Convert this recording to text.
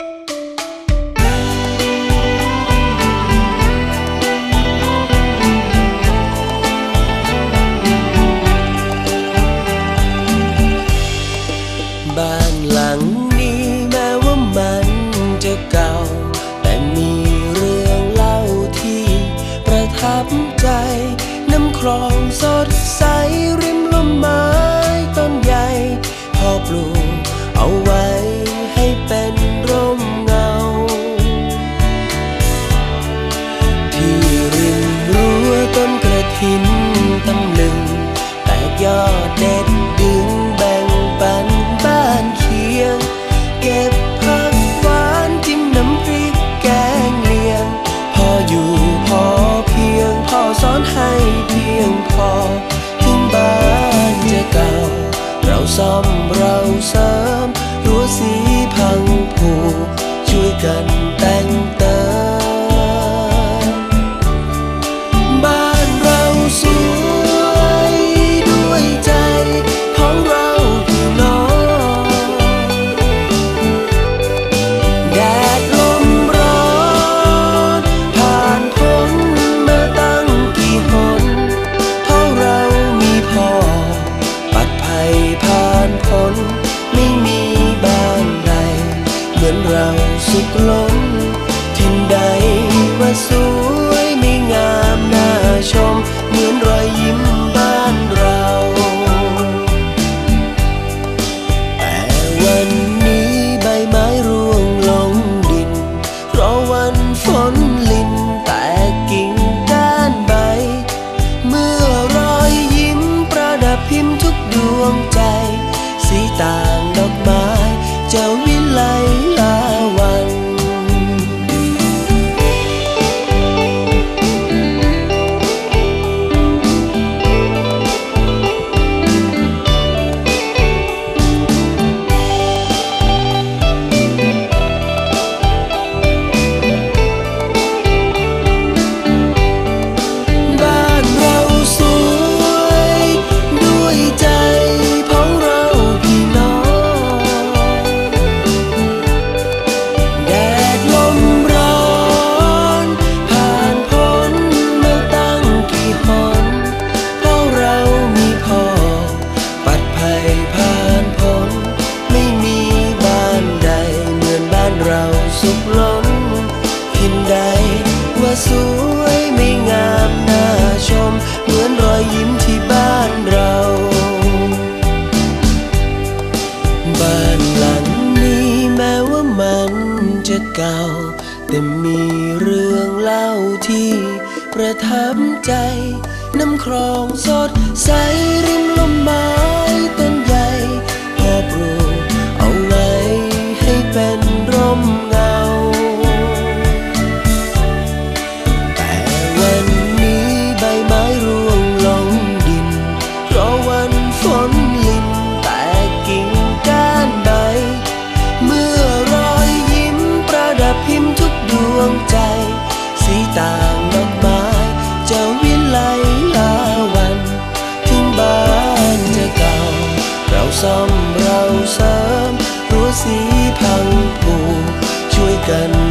you เด็ดดึงแบ่งปันบ้านเคียง เก็บผักหวานจิ้มน้ำพริกแกงเลียง พออยู่พอเพียงพอสอนให้เพียงพอ ถึงบ้านจะเก่า เราซ่อเรา close าสุขล้นเห็นใดว่าสวยไม่งามน่าชม เหมือนรอยยิ้มที่บ้านเรา บ้านหลังนี้แม้ว่ามันจะเก่า แต่มีเรื่องเล่าที่ประทับใจ น้ำครองสดใสริม สีต่างดอกไม้จะวิไลลาวันถึงบ้านจะเก่า เราซ่อมเราเสริมรั้วสีพังผูช่วยกัน